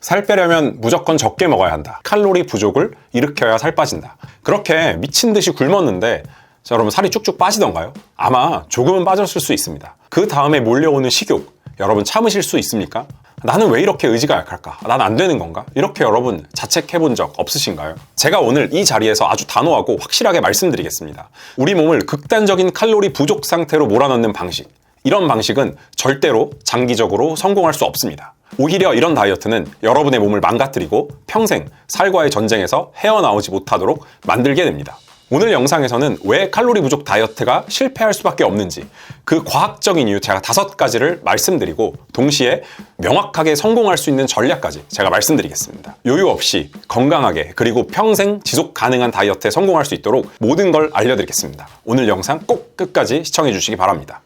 살 빼려면 무조건 적게 먹어야 한다. 칼로리 부족을 일으켜야 살 빠진다. 그렇게 미친 듯이 굶었는데 자, 여러분 살이 쭉쭉 빠지던가요? 아마 조금은 빠졌을 수 있습니다. 그 다음에 몰려오는 식욕 여러분 참으실 수 있습니까? 나는 왜 이렇게 의지가 약할까? 난 안 되는 건가? 이렇게 여러분 자책해 본 적 없으신가요? 제가 오늘 이 자리에서 아주 단호하고 확실하게 말씀드리겠습니다. 우리 몸을 극단적인 칼로리 부족 상태로 몰아넣는 방식. 이런 방식은 절대로 장기적으로 성공할 수 없습니다. 오히려 이런 다이어트는 여러분의 몸을 망가뜨리고 평생 살과의 전쟁에서 헤어나오지 못하도록 만들게 됩니다. 오늘 영상에서는 왜 칼로리 부족 다이어트가 실패할 수밖에 없는지 그 과학적인 이유 제가 다섯 가지를 말씀드리고 동시에 명확하게 성공할 수 있는 전략까지 제가 말씀드리겠습니다. 요요 없이 건강하게 그리고 평생 지속 가능한 다이어트에 성공할 수 있도록 모든 걸 알려드리겠습니다. 오늘 영상 꼭 끝까지 시청해 주시기 바랍니다.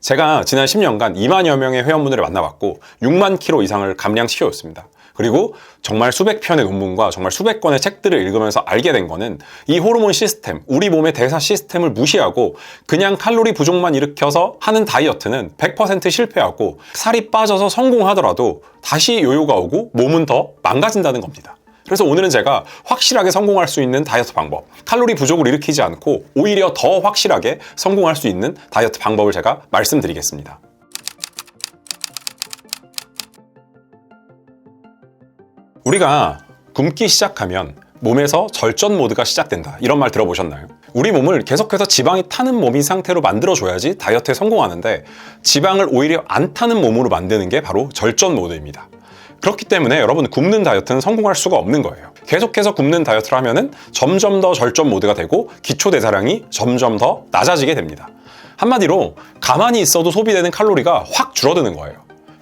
제가 지난 10년간 2만여 명의 회원분들을 만나봤고 6만 킬로 이상을 감량시켜줬습니다. 그리고 정말 수백 편의 논문과 정말 수백 권의 책들을 읽으면서 알게 된 거는 이 호르몬 시스템, 우리 몸의 대사 시스템을 무시하고 그냥 칼로리 부족만 일으켜서 하는 다이어트는 100% 실패하고 살이 빠져서 성공하더라도 다시 요요가 오고 몸은 더 망가진다는 겁니다. 그래서 오늘은 제가 확실하게 성공할 수 있는 다이어트 방법, 칼로리 부족을 일으키지 않고 오히려 더 확실하게 성공할 수 있는 다이어트 방법을 제가 말씀드리겠습니다. 우리가 굶기 시작하면 몸에서 절전 모드가 시작된다. 이런 말 들어보셨나요? 우리 몸을 계속해서 지방이 타는 몸인 상태로 만들어줘야지 다이어트에 성공하는데 지방을 오히려 안 타는 몸으로 만드는 게 바로 절전 모드입니다. 그렇기 때문에 여러분 굶는 다이어트는 성공할 수가 없는 거예요. 계속해서 굶는 다이어트를 하면은 점점 더 절전 모드가 되고 기초 대사량이 점점 더 낮아지게 됩니다. 한마디로 가만히 있어도 소비되는 칼로리가 확 줄어드는 거예요.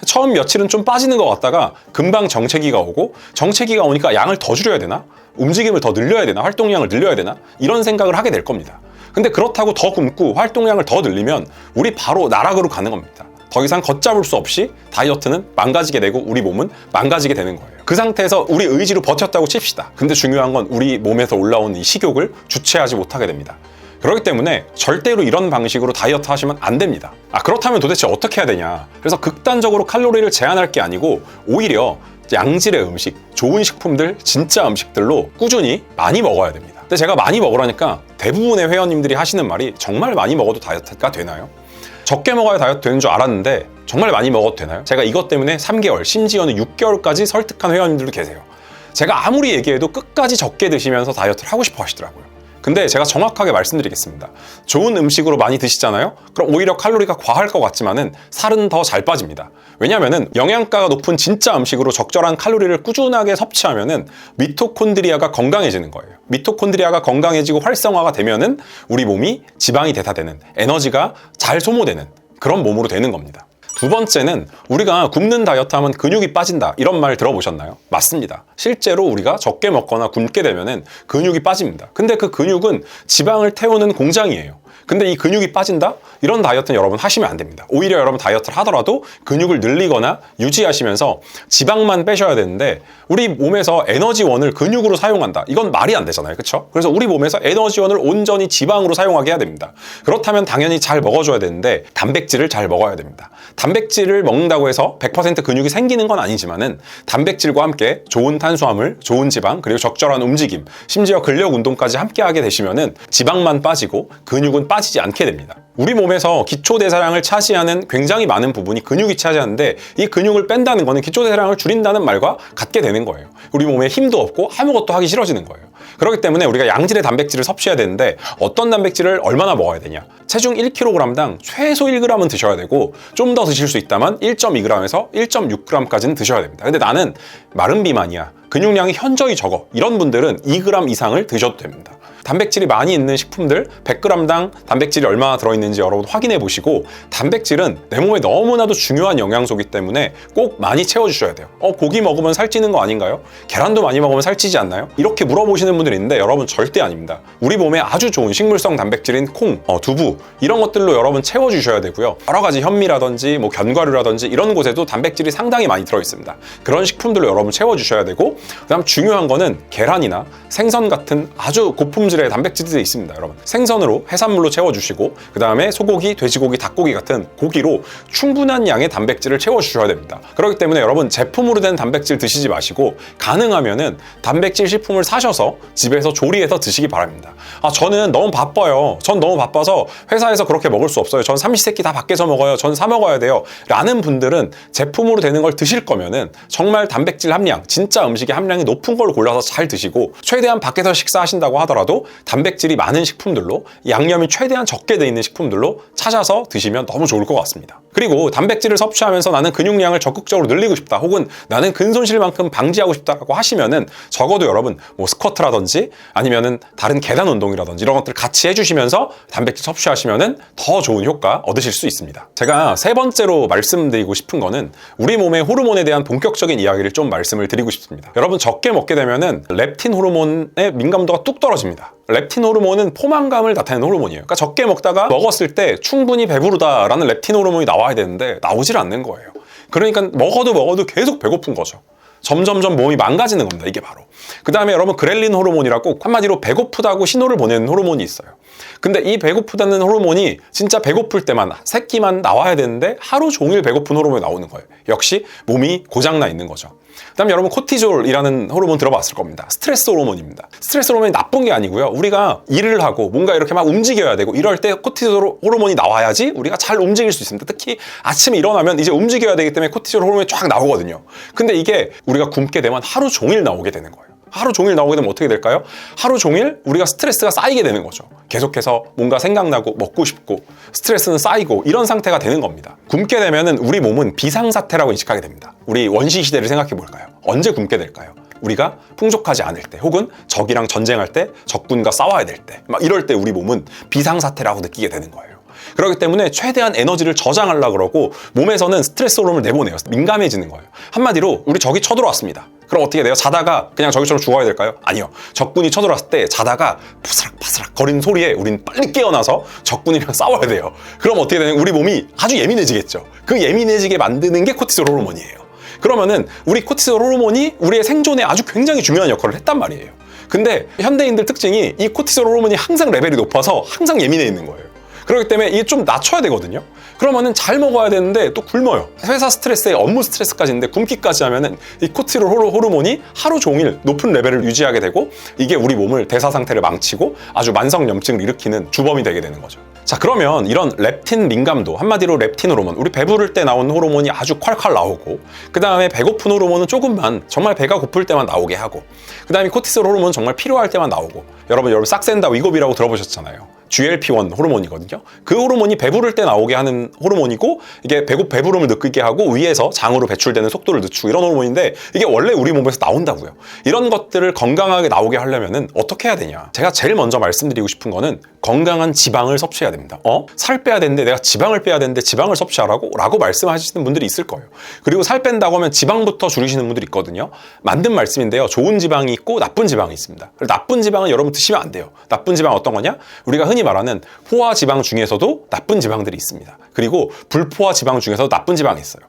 처음 며칠은 좀 빠지는 것 같다가 금방 정체기가 오고 정체기가 오니까 양을 더 줄여야 되나? 움직임을 더 늘려야 되나? 활동량을 늘려야 되나? 이런 생각을 하게 될 겁니다. 근데 그렇다고 더 굶고 활동량을 더 늘리면 우리 바로 나락으로 가는 겁니다. 더 이상 걷잡을 수 없이 다이어트는 망가지게 되고 우리 몸은 망가지게 되는 거예요. 그 상태에서 우리 의지로 버텼다고 칩시다. 근데 중요한 건 우리 몸에서 올라온 이 식욕을 주체하지 못하게 됩니다. 그렇기 때문에 절대로 이런 방식으로 다이어트 하시면 안 됩니다. 아, 그렇다면 도대체 어떻게 해야 되냐? 그래서 극단적으로 칼로리를 제한할 게 아니고 오히려 양질의 음식, 좋은 식품들, 진짜 음식들로 꾸준히 많이 먹어야 됩니다. 근데 제가 많이 먹으라니까 대부분의 회원님들이 하시는 말이 정말 많이 먹어도 다이어트가 되나요? 적게 먹어야 다이어트 되는 줄 알았는데 정말 많이 먹어도 되나요? 제가 이것 때문에 3개월, 심지어는 6개월까지 설득한 회원님들도 계세요. 제가 아무리 얘기해도 끝까지 적게 드시면서 다이어트를 하고 싶어 하시더라고요. 근데 제가 정확하게 말씀드리겠습니다. 좋은 음식으로 많이 드시잖아요? 그럼 오히려 칼로리가 과할 것 같지만은 살은 더 잘 빠집니다. 왜냐면은 영양가가 높은 진짜 음식으로 적절한 칼로리를 꾸준하게 섭취하면은 미토콘드리아가 건강해지는 거예요. 미토콘드리아가 건강해지고 활성화가 되면은 우리 몸이 지방이 대사되는 에너지가 잘 소모되는 그런 몸으로 되는 겁니다. 두 번째는 우리가 굶는 다이어트 하면 근육이 빠진다 이런 말 들어보셨나요? 맞습니다. 실제로 우리가 적게 먹거나 굶게 되면은 근육이 빠집니다. 근데 그 근육은 지방을 태우는 공장이에요. 근데 이 근육이 빠진다? 이런 다이어트는 여러분 하시면 안 됩니다. 오히려 여러분 다이어트를 하더라도 근육을 늘리거나 유지하시면서 지방만 빼셔야 되는데 우리 몸에서 에너지원을 근육으로 사용한다. 이건 말이 안 되잖아요. 그렇죠? 그래서 우리 몸에서 에너지원을 온전히 지방으로 사용하게 해야 됩니다. 그렇다면 당연히 잘 먹어줘야 되는데 단백질을 잘 먹어야 됩니다. 단백질을 먹는다고 해서 100% 근육이 생기는 건 아니지만은 단백질과 함께 좋은 탄수화물, 좋은 지방, 그리고 적절한 움직임, 심지어 근력 운동까지 함께 하게 되시면은 지방만 빠지고 근육은 빠지 지 않게 됩니다. 우리 몸에서 기초 대사량을 차지하는 굉장히 많은 부분이 근육이 차지하는데 이 근육을 뺀다는 거는 기초 대사량을 줄인다는 말과 같게 되는 거예요. 우리 몸에 힘도 없고 아무것도 하기 싫어지는 거예요. 그렇기 때문에 우리가 양질의 단백질을 섭취해야 되는데 어떤 단백질을 얼마나 먹어야 되냐? 체중 1kg당 최소 1g은 드셔야 되고 좀 더 드실 수 있다면 1.2g에서 1.6g까지는 드셔야 됩니다. 근데 나는 마른 비만이야. 근육량이 현저히 적어. 이런 분들은 2g 이상을 드셔도 됩니다. 단백질이 많이 있는 식품들 100g당 단백질이 얼마나 들어있는지 여러분 확인해 보시고 단백질은 내 몸에 너무나도 중요한 영양소이기 때문에 꼭 많이 채워주셔야 돼요. 어 고기 먹으면 살찌는 거 아닌가요? 계란도 많이 먹으면 살찌지 않나요? 이렇게 물어보시는 분들이 있는데 여러분 절대 아닙니다. 우리 몸에 아주 좋은 식물성 단백질인 콩, 어, 두부 이런 것들로 여러분 채워주셔야 되고요. 여러 가지 현미라든지 뭐 견과류라든지 이런 곳에도 단백질이 상당히 많이 들어있습니다. 그런 식품들로 여러분 채워주셔야 되고 그다음 중요한 거는 계란이나 생선 같은 아주 고품질 단백질에 단백질들이 있습니다, 여러분. 생선으로 해산물로 채워주시고 그 다음에 소고기, 돼지고기, 닭고기 같은 고기로 충분한 양의 단백질을 채워주셔야 됩니다. 그렇기 때문에 여러분 제품으로 된 단백질 드시지 마시고 가능하면은 단백질 식품을 사셔서 집에서 조리해서 드시기 바랍니다. 아 저는 너무 바빠요. 전 너무 바빠서 회사에서 그렇게 먹을 수 없어요. 전 삼시세끼 다 밖에서 먹어요. 전 사 먹어야 돼요. 라는 분들은 제품으로 되는 걸 드실 거면은 정말 단백질 함량, 진짜 음식의 함량이 높은 걸 골라서 잘 드시고 최대한 밖에서 식사하신다고 하더라도 단백질이 많은 식품들로 양념이 최대한 적게 돼 있는 식품들로 찾아서 드시면 너무 좋을 것 같습니다. 그리고 단백질을 섭취하면서 나는 근육량을 적극적으로 늘리고 싶다 혹은 나는 근손실만큼 방지하고 싶다라고 하시면은 적어도 여러분 뭐 스쿼트라든지 아니면은 다른 계단 운동이라든지 이런 것들 같이 해주시면서 단백질 섭취하시면은 더 좋은 효과 얻으실 수 있습니다. 제가 세 번째로 말씀드리고 싶은 거는 우리 몸의 호르몬에 대한 본격적인 이야기를 좀 말씀을 드리고 싶습니다. 여러분 적게 먹게 되면은 렙틴 호르몬의 민감도가 뚝 떨어집니다. 렙틴 호르몬은 포만감을 나타내는 호르몬이에요. 그러니까 적게 먹다가 먹었을 때 충분히 배부르다라는 렙틴 호르몬이 나와야 되는데 나오질 않는 거예요. 그러니까 먹어도 먹어도 계속 배고픈 거죠. 점점점 몸이 망가지는 겁니다. 이게 바로. 그 다음에 여러분 그렐린 호르몬이라고 한마디로 배고프다고 신호를 보내는 호르몬이 있어요. 근데 이 배고프다는 호르몬이 진짜 배고플 때만 새끼만 나와야 되는데 하루 종일 배고픈 호르몬이 나오는 거예요. 역시 몸이 고장나 있는 거죠. 그다음에 여러분 코티졸이라는 호르몬 들어봤을 겁니다. 스트레스 호르몬입니다. 스트레스 호르몬이 나쁜 게 아니고요. 우리가 일을 하고 뭔가 이렇게 막 움직여야 되고 이럴 때 코티졸 호르몬이 나와야지 우리가 잘 움직일 수 있습니다. 특히 아침에 일어나면 이제 움직여야 되기 때문에 코티졸 호르몬이 쫙 나오거든요. 근데 이게 우리가 굶게 되면 하루 종일 나오게 되는 거예요. 하루 종일 나오게 되면 어떻게 될까요? 하루 종일 우리가 스트레스가 쌓이게 되는 거죠. 계속해서 뭔가 생각나고 먹고 싶고 스트레스는 쌓이고 이런 상태가 되는 겁니다. 굶게 되면은 우리 몸은 비상사태라고 인식하게 됩니다. 우리 원시 시대를 생각해 볼까요? 언제 굶게 될까요? 우리가 풍족하지 않을 때 혹은 적이랑 전쟁할 때 적군과 싸워야 될 때 막 이럴 때 우리 몸은 비상사태라고 느끼게 되는 거예요. 그렇기 때문에 최대한 에너지를 저장하려고 그러고 몸에서는 스트레스 호르몬을 내보내요. 민감해지는 거예요. 한마디로 우리 적이 쳐들어왔습니다. 그럼 어떻게 돼요? 자다가 그냥 저기처럼 죽어야 될까요? 아니요. 적군이 쳐들어왔을 때 자다가 부스락바스락 거리는 소리에 우린 빨리 깨어나서 적군이랑 싸워야 돼요. 그럼 어떻게 되냐? 우리 몸이 아주 예민해지겠죠. 그 예민해지게 만드는 게 코티솔 호르몬이에요. 그러면은 우리 코티솔 호르몬이 우리의 생존에 아주 굉장히 중요한 역할을 했단 말이에요. 근데 현대인들 특징이 이 코티솔 호르몬이 항상 레벨이 높아서 항상 예민해 있는 거예요. 그렇기 때문에 이게 좀 낮춰야 되거든요. 그러면은 잘 먹어야 되는데 또 굶어요. 회사 스트레스에 업무 스트레스까지 있는데 굶기까지 하면은 이 호르- 호르몬이 하루 종일 높은 레벨을 유지하게 되고 이게 우리 몸을 대사 상태를 망치고 아주 만성염증을 일으키는 주범이 되게 되는 거죠. 자 그러면 이런 렙틴 민감도 한마디로 렙틴 호르몬 우리 배부를 때 나오는 호르몬이 아주 콸콸 나오고 그 다음에 배고픈 호르몬은 조금만 정말 배가 고플 때만 나오게 하고 그 다음에 코티솔 호르몬은 정말 필요할 때만 나오고 여러분 여러분 싹센다 위고비라고 들어보셨잖아요. GLP-1 호르몬이거든요. 그 호르몬이 배부를 때 나오게 하는 호르몬이고 이게 배고 배부름을 느끼게 하고 위에서 장으로 배출되는 속도를 늦추고 이런 호르몬인데 이게 원래 우리 몸에서 나온다고요. 이런 것들을 건강하게 나오게 하려면은 어떻게 해야 되냐? 제가 제일 먼저 말씀드리고 싶은 거는 건강한 지방을 섭취해야 됩니다. 어? 살 빼야 되는데 내가 지방을 빼야 되는데 지방을 섭취하라고? 라고 말씀하시는 분들이 있을 거예요. 그리고 살 뺀다고 하면 지방부터 줄이시는 분들이 있거든요. 맞는 말씀인데요. 좋은 지방이 있고 나쁜 지방이 있습니다. 나쁜 지방은 여러분 드시면 안 돼요. 나쁜 지방 어떤 거냐? 우리가 흔히 말하는 포화 지방 중에서도 나쁜 지방들이 있습니다. 그리고 불포화 지방 중에서도 나쁜 지방이 있어요.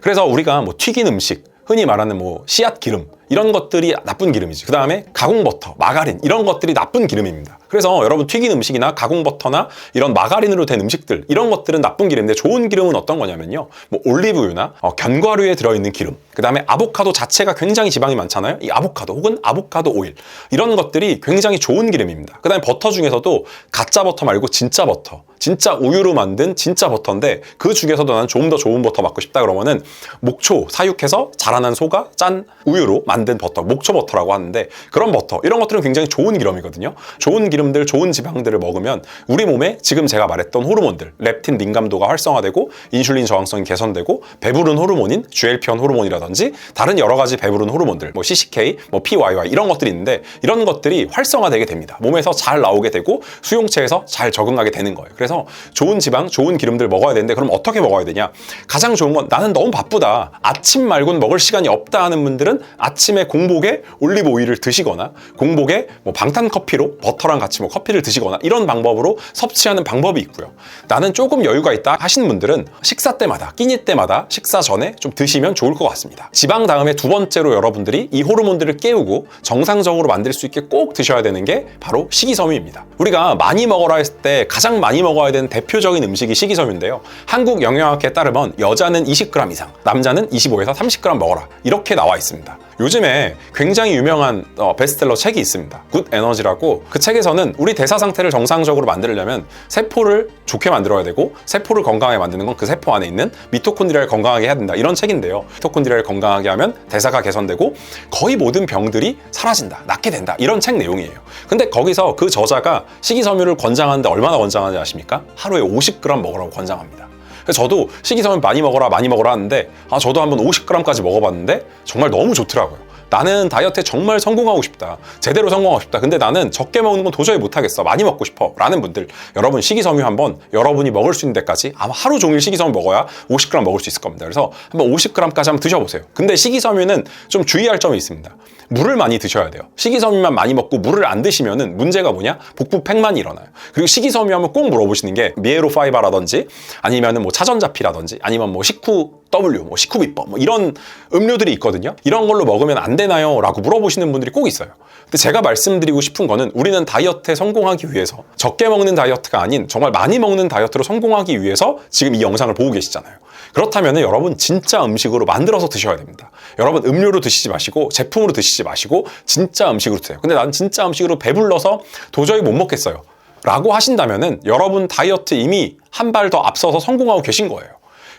그래서 우리가 뭐 튀긴 음식, 흔히 말하는 뭐 씨앗 기름 이런 것들이 나쁜 기름이지. 그 다음에 가공 버터, 마가린 이런 것들이 나쁜 기름입니다. 그래서 여러분 튀긴 음식이나 가공 버터나 이런 마가린으로 된 음식들 이런 것들은 나쁜 기름인데 좋은 기름은 어떤 거냐면요. 뭐 올리브유나 어, 견과류에 들어있는 기름. 그 다음에 아보카도 자체가 굉장히 지방이 많잖아요. 이 아보카도 혹은 아보카도 오일 이런 것들이 굉장히 좋은 기름입니다. 그 다음에 버터 중에서도 가짜 버터 말고 진짜 버터. 진짜 우유로 만든 진짜 버터인데 그 중에서도 나는 조금 더 좋은 버터 먹고 싶다 그러면은 목초 사육해서 자라난 소가 짠 우유로 만든 버터 목초 버터라고 하는데 그런 버터 이런 것들은 굉장히 좋은 기름이거든요 좋은 기름들 좋은 지방들을 먹으면 우리 몸에 지금 제가 말했던 호르몬들 렙틴 민감도가 활성화되고 인슐린 저항성이 개선되고 배부른 호르몬인 GLP-1 호르몬이라든지 다른 여러 가지 배부른 호르몬들 뭐 CCK 뭐 PYY 이런 것들이 있는데 이런 것들이 활성화되게 됩니다 몸에서 잘 나오게 되고 수용체에서 잘 적응하게 되는 거예요 그래서 좋은 지방, 좋은 기름들 먹어야 되는데 그럼 어떻게 먹어야 되냐? 가장 좋은 건 나는 너무 바쁘다. 아침 말고는 먹을 시간이 없다 하는 분들은 아침 아침에 공복에 올리브 오일을 드시거나 공복에 뭐 방탄 커피로 버터랑 같이 뭐 커피를 드시거나 이런 방법으로 섭취하는 방법이 있고요. 나는 조금 여유가 있다 하시는 분들은 식사 때마다 끼니 때마다 식사 전에 좀 드시면 좋을 것 같습니다. 지방 다음에 두 번째로 여러분들이 이 호르몬들을 깨우고 정상적으로 만들 수 있게 꼭 드셔야 되는 게 바로 식이섬유입니다. 우리가 많이 먹어라 했을 때 가장 많이 먹어야 되는 대표적인 음식이 식이섬유인데요. 한국 영양학회에 따르면 여자는 20g 이상, 남자는 25에서 30g 먹어라. 이렇게 나와 있습니다. 요즘에 굉장히 유명한 어, 베스트셀러 책이 있습니다. 굿 에너지라고 그 책에서는 우리 대사 상태를 정상적으로 만들려면 세포를 좋게 만들어야 되고 세포를 건강하게 만드는 건 그 세포 안에 있는 미토콘드리아를 건강하게 해야 된다. 이런 책인데요. 미토콘드리아를 건강하게 하면 대사가 개선되고 거의 모든 병들이 사라진다. 낫게 된다. 이런 책 내용이에요. 근데 거기서 그 저자가 식이섬유를 권장하는데 얼마나 권장하는지 아십니까? 하루에 50g 먹으라고 권장합니다. 저도 식이섬유 많이 먹어라 많이 먹어라 하는데 아 저도 한번 50g까지 먹어봤는데 정말 너무 좋더라고요. 나는 다이어트에 정말 성공하고 싶다. 제대로 성공하고 싶다. 근데 나는 적게 먹는 건 도저히 못하겠어. 많이 먹고 싶어. 라는 분들 여러분 식이섬유 한번 여러분이 먹을 수 있는 데까지 아마 하루 종일 식이섬유 먹어야 50g 먹을 수 있을 겁니다. 그래서 한번 50g까지 한번 드셔보세요. 근데 식이섬유는 좀 주의할 점이 있습니다. 물을 많이 드셔야 돼요. 식이섬유만 많이 먹고 물을 안 드시면은 문제가 뭐냐? 복부 팽만이 일어나요. 그리고 식이섬유 하면 꼭 물어보시는 게 미에로 파이바라든지 아니면은 뭐 차전자피라든지 아니면 뭐 식후 W, 뭐 식후 비법 뭐 이런 음료들이 있거든요. 이런 걸로 먹으면 안 되나요? 라고 물어보시는 분들이 꼭 있어요. 근데 제가 말씀드리고 싶은 거는 우리는 다이어트에 성공하기 위해서 적게 먹는 다이어트가 아닌 정말 많이 먹는 다이어트로 성공하기 위해서 지금 이 영상을 보고 계시잖아요. 그렇다면 여러분 진짜 음식으로 만들어서 드셔야 됩니다. 여러분 음료로 드시지 마시고 제품으로 드시지 마시고 진짜 음식으로 드세요. 근데 난 진짜 음식으로 배불러서 도저히 못 먹겠어요. 라고 하신다면은 여러분 다이어트 이미 한 발 더 앞서서 성공하고 계신 거예요.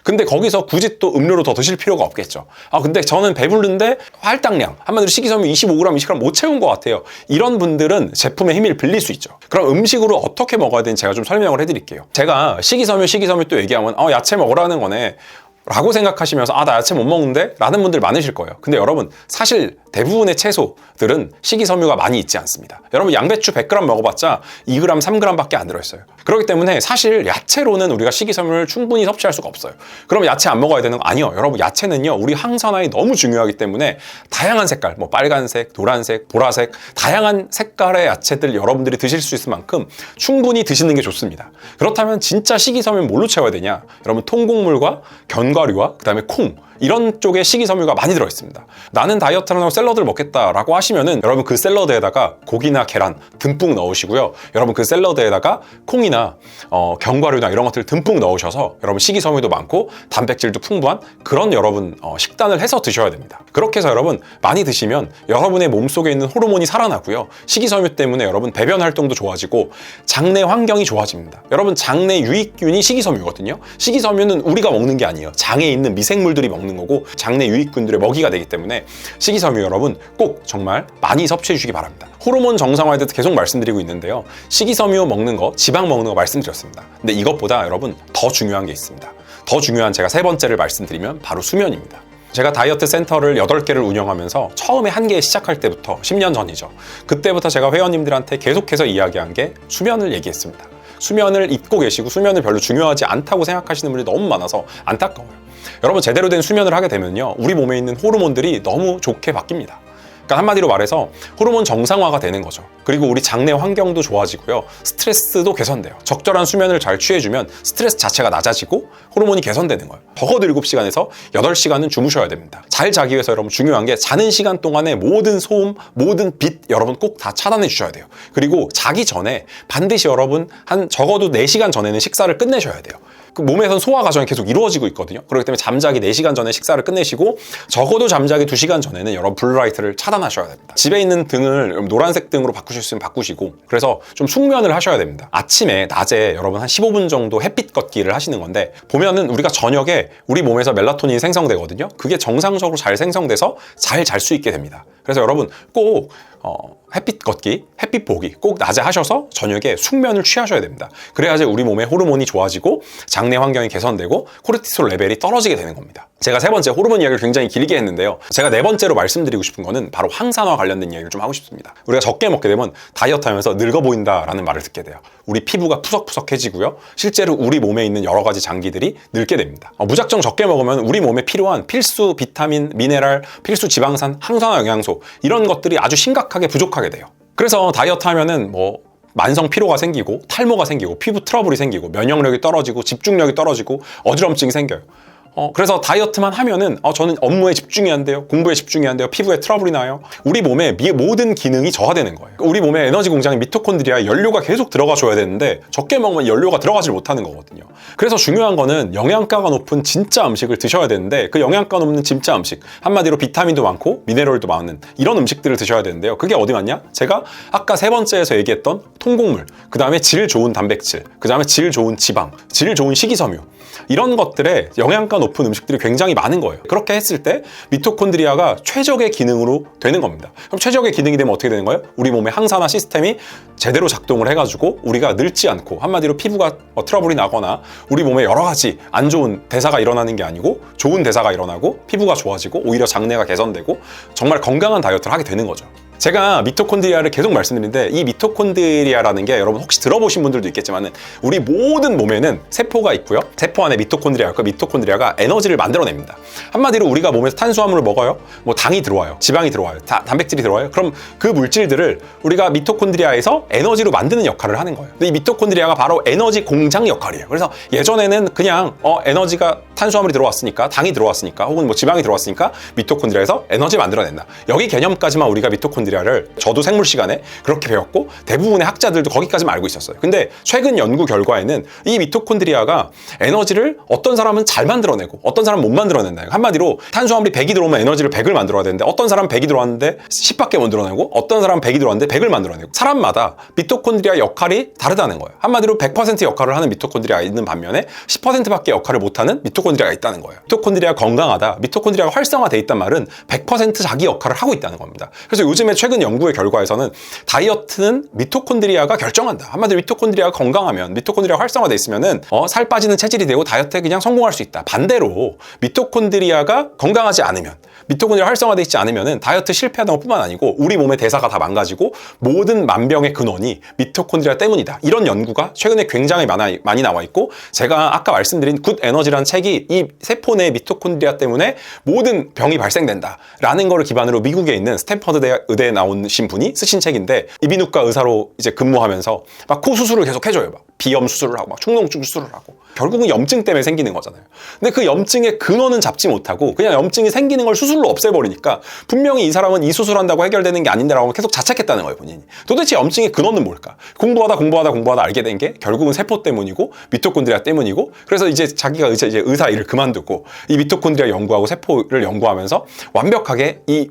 근데 거기서 굳이 또 음료로 더 드실 필요가 없겠죠. 아, 근데 저는 배부른데 할당량, 한마디로 식이섬유 25g, 20g 못 채운 것 같아요. 이런 분들은 제품의 힘을 빌릴 수 있죠. 그럼 음식으로 어떻게 먹어야 되는지 제가 좀 설명을 해드릴게요. 제가 식이섬유, 식이섬유 또 얘기하면, 어, 야채 먹으라는 거네. 라고 생각하시면서 아 나 야채 못 먹는데? 라는 분들 많으실 거예요. 근데 여러분 사실 대부분의 채소들은 식이섬유가 많이 있지 않습니다. 여러분 양배추 100g 먹어봤자 2g, 3g 밖에 안 들어있어요. 그렇기 때문에 사실 야채로는 우리가 식이섬유를 충분히 섭취할 수가 없어요. 그럼 야채 안 먹어야 되는 거 아니요. 여러분 야채는요 우리 항산화에 너무 중요하기 때문에 다양한 색깔 뭐 빨간색, 노란색, 보라색 다양한 색깔의 야채들 여러분들이 드실 수 있을 만큼 충분히 드시는 게 좋습니다. 그렇다면 진짜 식이섬유 뭘로 채워야 되냐? 여러분 통곡물과 견 견과류와 그 다음에 콩 이런 쪽에 식이섬유가 많이 들어있습니다. 나는 다이어트를 하고 샐러드를 먹겠다라고 하시면은 여러분 그 샐러드에다가 고기나 계란 듬뿍 넣으시고요. 여러분 그 샐러드에다가 콩이나 어, 견과류나 이런 것들을 듬뿍 넣으셔서 여러분 식이섬유도 많고 단백질도 풍부한 그런 여러분 어, 식단을 해서 드셔야 됩니다. 그렇게 해서 여러분 많이 드시면 여러분의 몸속에 있는 호르몬이 살아나고요. 식이섬유 때문에 여러분 배변 활동도 좋아지고 장내 환경이 좋아집니다. 여러분 장내 유익균이 식이섬유거든요. 식이섬유는 우리가 먹는 게 아니에요. 장에 있는 미생물들이 먹는 먹는 거고 장내 유익균들의 먹이가 되기 때문에 식이섬유 여러분 꼭 정말 많이 섭취해 주시기 바랍니다. 호르몬 정상화에 대해서 계속 말씀드리고 있는데요. 식이섬유 먹는 거, 지방 먹는 거 말씀드렸습니다. 근데 이것보다 여러분 더 중요한 게 있습니다. 더 중요한 제가 세 번째를 말씀드리면 바로 수면입니다. 제가 다이어트 센터를 8개를 운영하면서 처음에 한 개 시작할 때부터 10년 전이죠. 그때부터 제가 회원님들한테 계속해서 이야기한 게 수면을 얘기했습니다. 수면을 잊고 계시고 수면을 별로 중요하지 않다고 생각하시는 분들이 너무 많아서 안타까워요. 여러분 제대로 된 수면을 하게 되면요 우리 몸에 있는 호르몬들이 너무 좋게 바뀝니다 그러니까 한마디로 말해서 호르몬 정상화가 되는 거죠. 그리고 우리 장내 환경도 좋아지고요. 스트레스도 개선돼요. 적절한 수면을 잘 취해주면 스트레스 자체가 낮아지고 호르몬이 개선되는 거예요. 적어도 7시간에서 8시간은 주무셔야 됩니다. 잘 자기 위해서 여러분 중요한 게 자는 시간 동안에 모든 소음, 모든 빛 여러분 꼭 다 차단해 주셔야 돼요. 그리고 자기 전에 반드시 여러분 한 적어도 4시간 전에는 식사를 끝내셔야 돼요. 그 몸에선 소화 과정이 계속 이루어지고 있거든요. 그렇기 때문에 잠자기 4시간 전에 식사를 끝내시고 적어도 잠자기 2시간 전에는 여러분 블루라이트를 차단하셔야 됩니다. 집에 있는 등을 노란색 등으로 바꾸실 수 있으면 바꾸시고 그래서 좀 숙면을 하셔야 됩니다. 아침에 낮에 여러분 한 15분 정도 햇빛 걷기를 하시는 건데 보면은 우리가 저녁에 우리 몸에서 멜라토닌이 생성되거든요. 그게 정상적으로 잘 생성돼서 잘 잘 수 있게 됩니다. 그래서 여러분 꼭 어, 햇빛 걷기, 햇빛 보기 꼭 낮에 하셔서 저녁에 숙면을 취하셔야 됩니다. 그래야지 우리 몸의 호르몬이 좋아지고 장내 환경이 개선되고 코르티솔 레벨이 떨어지게 되는 겁니다. 제가 세 번째 호르몬 이야기를 굉장히 길게 했는데요. 제가 네 번째로 말씀드리고 싶은 거는 바로 항산화 관련된 이야기를 좀 하고 싶습니다. 우리가 적게 먹게 되면 다이어트 하면서 늙어 보인다라는 말을 듣게 돼요. 우리 피부가 푸석푸석해지고요. 실제로 우리 몸에 있는 여러 가지 장기들이 늙게 됩니다. 어, 무작정 적게 먹으면 우리 몸에 필요한 필수 비타민, 미네랄, 필수 지방산, 항산화 영양소 이런 것들이 아주 심각하게 부족하게 돼요. 그래서 다이어트 하면은 뭐 만성 피로가 생기고 탈모가 생기고 피부 트러블이 생기고 면역력이 떨어지고 집중력이 떨어지고 어지럼증이 생겨요. 어, 그래서 다이어트만 하면은 어, 저는 업무에 집중이 안 돼요. 공부에 집중이 안 돼요. 피부에 트러블이 나요. 우리 몸의 미- 모든 기능이 저하되는 거예요. 우리 몸의 에너지 공장인 미토콘드리아에 연료가 계속 들어가 줘야 되는데 적게 먹으면 연료가 들어가질 못하는 거거든요. 그래서 중요한 거는 영양가가 높은 진짜 음식을 드셔야 되는데 그 영양가 높은 진짜 음식 한마디로 비타민도 많고 미네랄도 많은 이런 음식들을 드셔야 되는데요. 그게 어디 맞냐? 제가 아까 세 번째에서 얘기했던 통곡물, 그 다음에 질 좋은 단백질, 그 다음에 질 좋은 지방, 질 좋은 식이섬유 이런 것들에 영양가 높은 음식들이 굉장히 많은 거예요. 그렇게 했을 때 미토콘드리아가 최적의 기능으로 되는 겁니다. 그럼 최적의 기능이 되면 어떻게 되는 거예요? 우리 몸의 항산화 시스템이 제대로 작동을 해가지고 우리가 늙지 않고 한마디로 피부가 뭐 트러블이 나거나 우리 몸에 여러 가지 안 좋은 대사가 일어나는 게 아니고 좋은 대사가 일어나고 피부가 좋아지고 오히려 장내가 개선되고 정말 건강한 다이어트를 하게 되는 거죠. 제가 미토콘드리아를 계속 말씀드리는데 이 미토콘드리아라는 게 여러분 혹시 들어보신 분들도 있겠지만은 우리 모든 몸에는 세포가 있고요. 세포 안에 미토콘드리아가 있고 미토콘드리아가 에너지를 만들어냅니다. 한마디로 우리가 몸에서 탄수화물을 먹어요. 뭐 당이 들어와요. 지방이 들어와요. 다, 단백질이 들어와요. 그럼 그 물질들을 우리가 미토콘드리아에서 에너지로 만드는 역할을 하는 거예요. 근데 이 미토콘드리아가 바로 에너지 공장 역할이에요. 그래서 예전에는 그냥 어 에너지가 탄수화물이 들어왔으니까 당이 들어왔으니까 혹은 뭐 지방이 들어왔으니까 미토콘드리아에서 에너지 만들어낸다. 여기 개념까지만 우리가 미토콘드리아 를 저도 생물 시간에 그렇게 배웠고 대부분의 학자들도 거기까지만 알고 있었어요. 근데 최근 연구 결과에는 이 미토콘드리아가 에너지를 어떤 사람은 잘 만들어내고 어떤 사람은 못 만들어낸다. 한마디로 탄수화물이 100이 들어오면 에너지를 100을 만들어야 되는데 어떤 사람은 100이 들어왔는데 10밖에 못 만들어내고 어떤 사람은 100이 들어왔는데 100을 만들어내고 사람마다 미토콘드리아 역할이 다르다는 거예요. 한마디로 100% 역할을 하는 미토콘드리아가 있는 반면에 10%밖에 역할을 못하는 미토콘드리아가 있다는 거예요. 미토콘드리아 건강하다, 미토콘드리아가 활성화돼 있단 말은 100% 자기 역할을 하고 있다는 겁니다. 그래서 요즘에 최근 연구의 결과에서는 다이어트는 미토콘드리아가 결정한다. 한마디로 미토콘드리아가 건강하면 미토콘드리아가 활성화돼 있으면은 어, 살 빠지는 체질이 되고 다이어트에 그냥 성공할 수 있다. 반대로 미토콘드리아가 건강하지 않으면 미토콘드리아 활성화돼 있지 않으면은 다이어트 실패하는 것뿐만 아니고 우리 몸의 대사가 다 망가지고 모든 만병의 근원이 미토콘드리아 때문이다. 이런 연구가 최근에 굉장히 많아, 많이 나와 있고 제가 아까 말씀드린 굿 에너지라는 책이 이 세포 내 미토콘드리아 때문에 모든 병이 발생된다라는 거를 기반으로 미국에 있는 스탠퍼드 대- 의대에 나오신 분이 쓰신 책인데 이비인후과 의사로 이제 근무하면서 막 코 수술을 계속 해줘요. 막 비염 수술을 하고 막 충농증 수술을 하고 결국은 염증 때문에 생기는 거잖아요. 근데 그 염증의 근원은 잡지 못하고 그냥 염증이 생기는 걸 수술로 없애버리니까 분명히 이 사람은 이 수술한다고 해결되는 게 아닌데라고 계속 자책했다는 거예요 본인이. 도대체 염증의 근원은 뭘까? 공부하다 공부하다 공부하다 알게 된 게 결국은 세포 때문이고 미토콘드리아 때문이고 그래서 이제 자기가 이제 의사 일을 그만두고 이 미토콘드리아 연구하고 세포를 연구하면서 완벽하게 이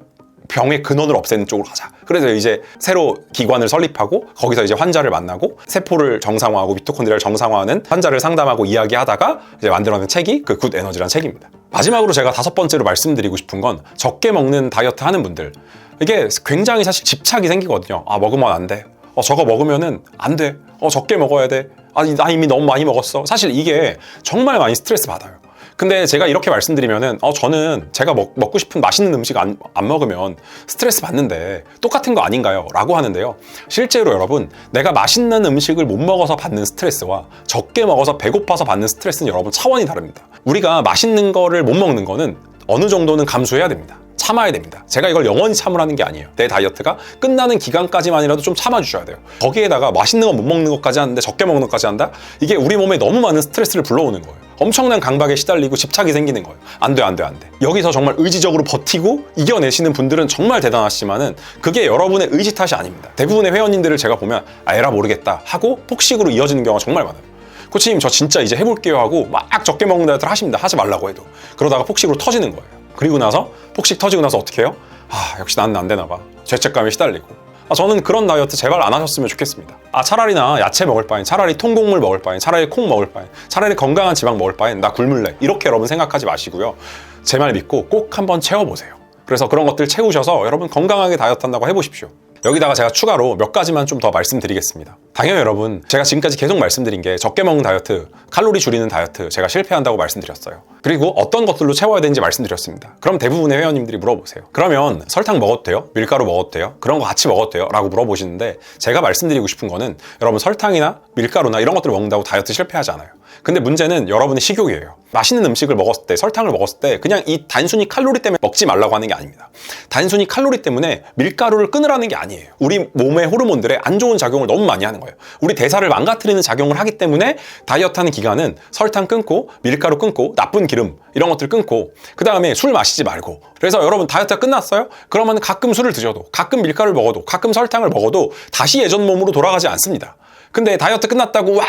병의 근원을 없애는 쪽으로 가자. 그래서 이제 새로 기관을 설립하고 거기서 이제 환자를 만나고 세포를 정상화하고 미토콘드리아를 정상화하는 환자를 상담하고 이야기하다가 이제 만들어낸 책이 그 굿 에너지라는 책입니다. 마지막으로 제가 다섯 번째로 말씀드리고 싶은 건 적게 먹는 다이어트 하는 분들 이게 굉장히 사실 집착이 생기거든요. 아 먹으면 안 돼. 어 저거 먹으면은 안 돼. 어 적게 먹어야 돼. 아니 나 이미 너무 많이 먹었어. 사실 이게 정말 많이 스트레스 받아요. 근데 제가 이렇게 말씀드리면은 어 저는 제가 먹, 먹고 싶은 맛있는 음식 안, 안 먹으면 스트레스 받는데 똑같은 거 아닌가요? 라고 하는데요. 실제로 여러분 내가 맛있는 음식을 못 먹어서 받는 스트레스와 적게 먹어서 배고파서 받는 스트레스는 여러분 차원이 다릅니다. 우리가 맛있는 거를 못 먹는 거는 어느 정도는 감수해야 됩니다 참아야 됩니다. 제가 이걸 영원히 참으라는 게 아니에요. 내 다이어트가 끝나는 기간까지만이라도 좀 참아주셔야 돼요. 거기에다가 맛있는 거 못 먹는 것까지 하는데 적게 먹는 것까지 한다? 이게 우리 몸에 너무 많은 스트레스를 불러오는 거예요. 엄청난 강박에 시달리고 집착이 생기는 거예요. 안 돼, 안 돼, 안 돼. 여기서 정말 의지적으로 버티고 이겨내시는 분들은 정말 대단하시지만은 그게 여러분의 의지 탓이 아닙니다. 대부분의 회원님들을 제가 보면 아, 에라 모르겠다 하고 폭식으로 이어지는 경우가 정말 많아요. 코치님 저 진짜 이제 해볼게요 하고 막 적게 먹는 다이어트를 하십니다. 하지 말라고 해도. 그러다가 폭식으로 터지는 거예요. 그리고 나서 폭식 터지고 나서 어떻게 해요? 아 역시 나는 안 되나 봐. 죄책감에 시달리고. 아, 저는 그런 다이어트 제발 안 하셨으면 좋겠습니다. 아 차라리 나 야채 먹을 바엔 차라리 통곡물 먹을 바엔 차라리 콩 먹을 바엔 차라리 건강한 지방 먹을 바엔 나 굶을래 이렇게 여러분 생각하지 마시고요. 제 말 믿고 꼭 한번 채워보세요. 그래서 그런 것들 채우셔서 여러분 건강하게 다이어트 한다고 해보십시오. 여기다가 제가 추가로 몇 가지만 좀 더 말씀드리겠습니다. 당연히 여러분 제가 지금까지 계속 말씀드린 게 적게 먹는 다이어트 칼로리 줄이는 다이어트 제가 실패한다고 말씀드렸어요. 그리고 어떤 것들로 채워야 되는지 말씀드렸습니다. 그럼 대부분의 회원님들이 물어보세요. 그러면 설탕 먹어도 돼요? 밀가루 먹어도 돼요? 그런 거 같이 먹어도 돼요? 라고 물어보시는데 제가 말씀드리고 싶은 거는 여러분 설탕이나 밀가루나 이런 것들을 먹는다고 다이어트 실패하지 않아요. 근데 문제는 여러분의 식욕이에요. 맛있는 음식을 먹었을 때 설탕을 먹었을 때 그냥 이 단순히 칼로리 때문에 먹지 말라고 하는 게 아닙니다. 단순히 칼로리 때문에 밀가루를 끊으라는 게 아니에요. 우리 몸의 호르몬들의 안 좋은 작용을 너무 많이 하는 거예요 우리 대사를 망가뜨리는 작용을 하기 때문에 다이어트 하는 기간은 설탕 끊고 밀가루 끊고 나쁜 기름 이런 것들 끊고 그 다음에 술 마시지 말고 그래서 여러분 다이어트가 끝났어요? 그러면 가끔 술을 드셔도 가끔 밀가루를 먹어도 가끔 설탕을 먹어도 다시 예전 몸으로 돌아가지 않습니다 근데 다이어트 끝났다고 와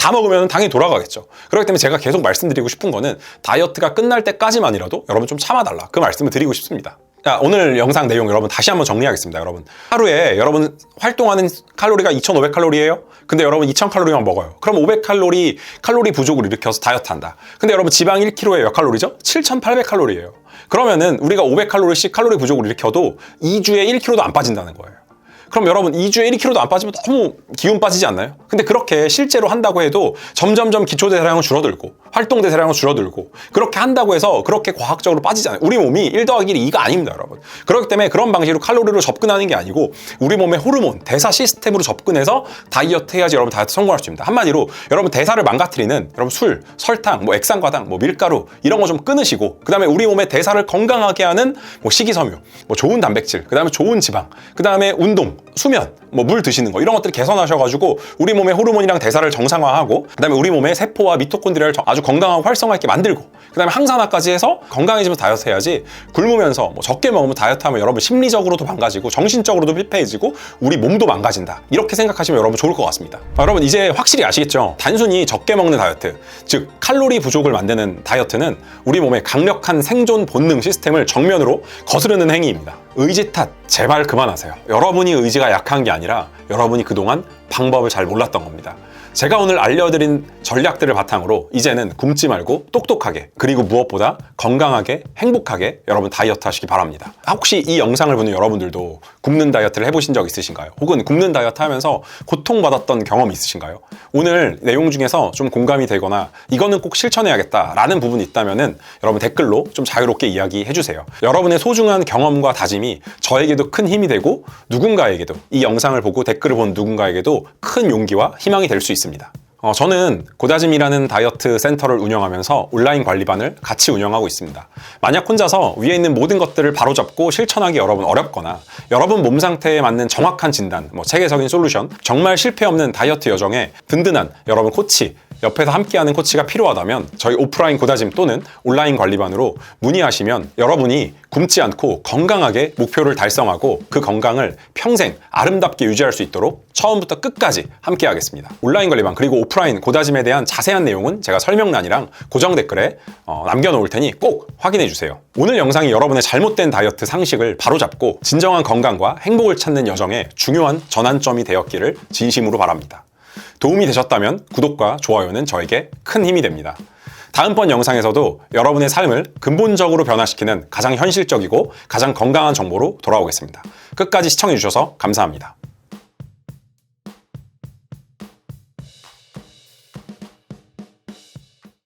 다 먹으면 당연히 돌아가겠죠. 그렇기 때문에 제가 계속 말씀드리고 싶은 거는 다이어트가 끝날 때까지만이라도 여러분 좀 참아달라 그 말씀을 드리고 싶습니다. 자, 오늘 영상 내용 여러분 다시 한번 정리하겠습니다. 여러분 하루에 여러분 활동하는 칼로리가 2,500칼로리예요. 근데 여러분 2,000칼로리만 먹어요. 그럼 500칼로리 칼로리 부족을 일으켜서 다이어트 한다. 근데 여러분 지방 1kg에 몇 칼로리죠? 7,800칼로리예요. 그러면은 우리가 500칼로리씩 칼로리 부족을 일으켜도 2주에 1kg도 안 빠진다는 거예요. 그럼 여러분 2주에 1kg도 안 빠지면 너무 기운 빠지지 않나요? 근데 그렇게 실제로 한다고 해도 점점점 기초 대사량은 줄어들고 활동 대사량은 줄어들고 그렇게 한다고 해서 그렇게 과학적으로 빠지지 않아요. 우리 몸이 1 더하기 1이 2가 아닙니다, 여러분. 그렇기 때문에 그런 방식으로 칼로리로 접근하는 게 아니고 우리 몸의 호르몬, 대사 시스템으로 접근해서 다이어트 해야지 여러분 다이어트 성공할 수 있습니다. 한마디로 여러분 대사를 망가뜨리는 여러분 술, 설탕, 뭐 액상과당, 뭐 밀가루 이런 거 좀 끊으시고 그다음에 우리 몸의 대사를 건강하게 하는 뭐 식이섬유, 뭐 좋은 단백질, 그다음에 좋은 지방, 그다음에 운동, 수면, 뭐 물 드시는 거 이런 것들 개선하셔가지고 우리 몸의 호르몬이랑 대사를 정상화하고 그다음에 우리 몸의 세포와 미토콘드리아를 아주 건강하고 활성화 있게 만들고 그다음에 항산화까지 해서 건강해지면서 다이어트 해야지 굶으면서 뭐 적게 먹으면 다이어트 하면 여러분 심리적으로도 망가지고 정신적으로도 피폐해지고 우리 몸도 망가진다. 이렇게 생각하시면 여러분 좋을 것 같습니다. 아, 여러분 이제 확실히 아시겠죠? 단순히 적게 먹는 다이어트 즉 칼로리 부족을 만드는 다이어트는 우리 몸의 강력한 생존 본능 시스템을 정면으로 거스르는 행위입니다. 의지 탓 제발 그만하세요. 여러분이 의지 가 약한 게 아니라 여러분이 그동안 방법을 잘 몰랐던 겁니다 제가 오늘 알려드린 전략들을 바탕으로 이제는 굶지 말고 똑똑하게 그리고 무엇보다 건강하게 행복하게 여러분 다이어트 하시기 바랍니다. 혹시 이 영상을 보는 여러분들도 굶는 다이어트를 해보신 적 있으신가요? 혹은 굶는 다이어트 하면서 고통받았던 경험 있으신가요? 오늘 내용 중에서 좀 공감이 되거나 이거는 꼭 실천해야겠다라는 부분이 있다면 여러분 댓글로 좀 자유롭게 이야기해 주세요. 여러분의 소중한 경험과 다짐이 저에게도 큰 힘이 되고 누군가에게도 이 영상을 보고 댓글을 본 누군가에게도 큰 용기와 희망이 될 수 있습니다. 어, 저는 고다짐이라는 다이어트 센터를 운영하면서 온라인 관리반을 같이 운영하고 있습니다. 만약 혼자서 위에 있는 모든 것들을 바로잡고 실천하기 여러분 어렵거나 여러분 몸 상태에 맞는 정확한 진단, 뭐 체계적인 솔루션, 정말 실패 없는 다이어트 여정에 든든한 여러분 코치, 옆에서 함께하는 코치가 필요하다면 저희 오프라인 고다짐 또는 온라인 관리반으로 문의하시면 여러분이 굶지 않고 건강하게 목표를 달성하고 그 건강을 평생 아름답게 유지할 수 있도록 처음부터 끝까지 함께하겠습니다. 온라인 관리반 그리고 오프라인 고다짐에 대한 자세한 내용은 제가 설명란이랑 고정 댓글에 어, 남겨놓을 테니 꼭 확인해 주세요. 오늘 영상이 여러분의 잘못된 다이어트 상식을 바로잡고 진정한 건강과 행복을 찾는 여정에 중요한 전환점이 되었기를 진심으로 바랍니다. 도움이 되셨다면 구독과 좋아요는 저에게 큰 힘이 됩니다. 다음번 영상에서도 여러분의 삶을 근본적으로 변화시키는 가장 현실적이고 가장 건강한 정보로 돌아오겠습니다. 끝까지 시청해주셔서 감사합니다.